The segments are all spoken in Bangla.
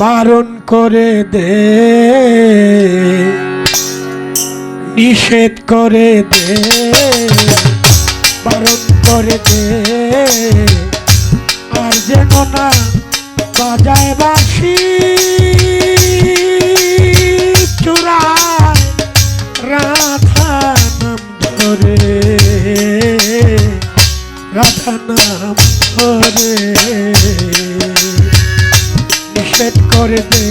বারণ করে দে, নিষেধ করে দে, বারণ করে দে। আর যেন না বাজায় বাসি চূড়ায় রাধা নাম ধরে। রাধা নাম ধরে নিষেধ করে দে,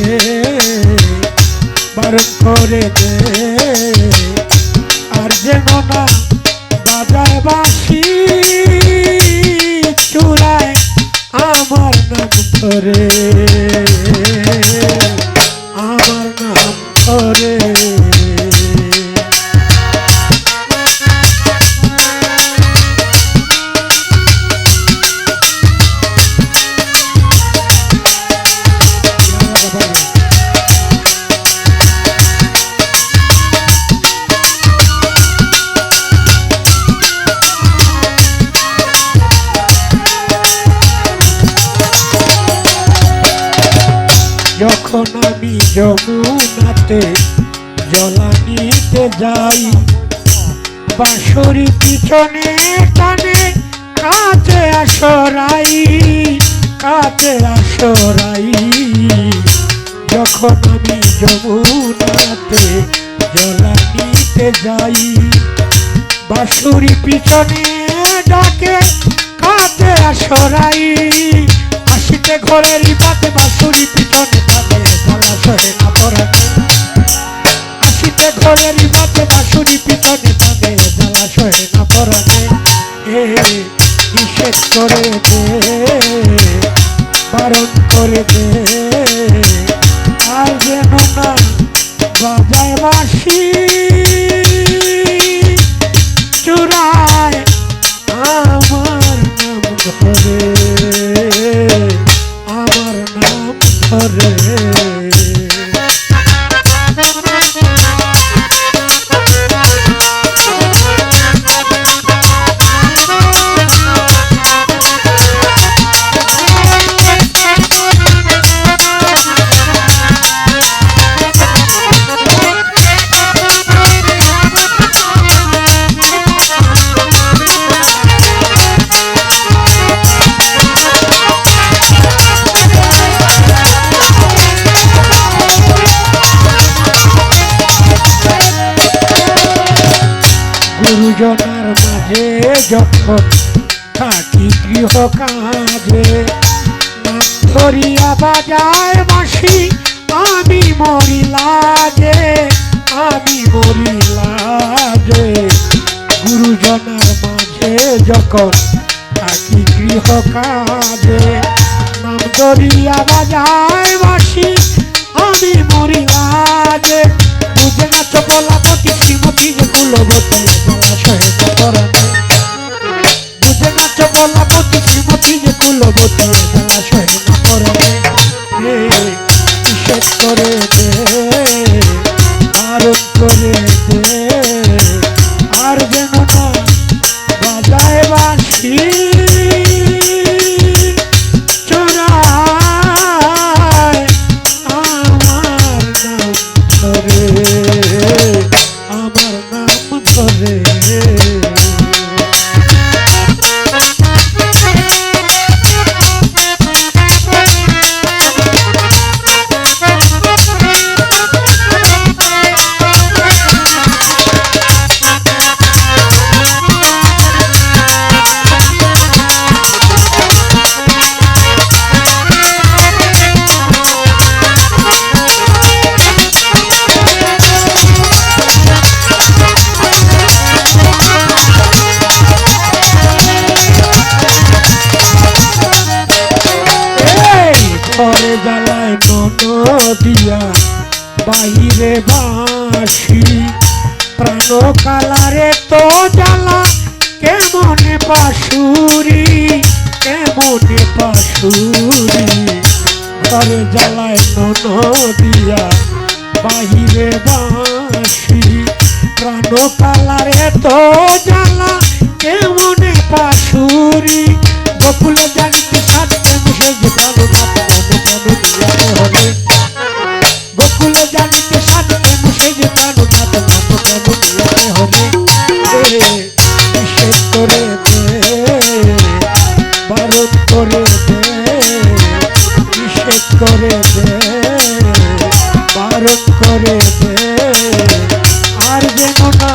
বারণ করে দে। আর যেন না বাজায় বাসি চূড়ায় আমার নাম ধরে, আমার নাম ধরে। আমি যমুনাতে জলানিতে যাই। বাঁশরি পিছনে টানে কাছে আসরাই কাছে আসরাই। যখন আমি যমুনাতে, জলানিতে যাই, বাঁশুরি পিছনে ডাকে কাছে আসরাই। আসিতে ঘরের পাতে বাঁশুরি পিছনে তাদের জলাশয়ে আসিতে ঘরের পাতে বাসুরি পিছনে তাদের জলাশয়ে না পড়াতে এ নিষেধ করে দে বারণ করে দে আর যেন না বাজায় বাসি যখন থাকি গৃহ কাজে নাম ধরিয়া বাজায় বাসি আমি মরিলাজে আমি মরিলাজে গুরুজনার মাঝে যখন থাকি গৃহ কাজে নাম ধরিয়া বাজায় বাসি আমি মরিলাজে বুঝে না চপলাপতি শ্রীমতী যে কুলবতী জলাশয়ে জ্বালায় নদিয়া বাহিরে বাসি প্রাণ কালারে তো জ্বালা, কেমনে পাশুরি কেমনে পাশুরি ঘরে জ্বালায় নদিয়া বাহিরে বাসি প্রাণ কালারে তো জ্বালা, কেমন পাশুরি বকুল জানতে করে দে ভারত করে দে আর যেন না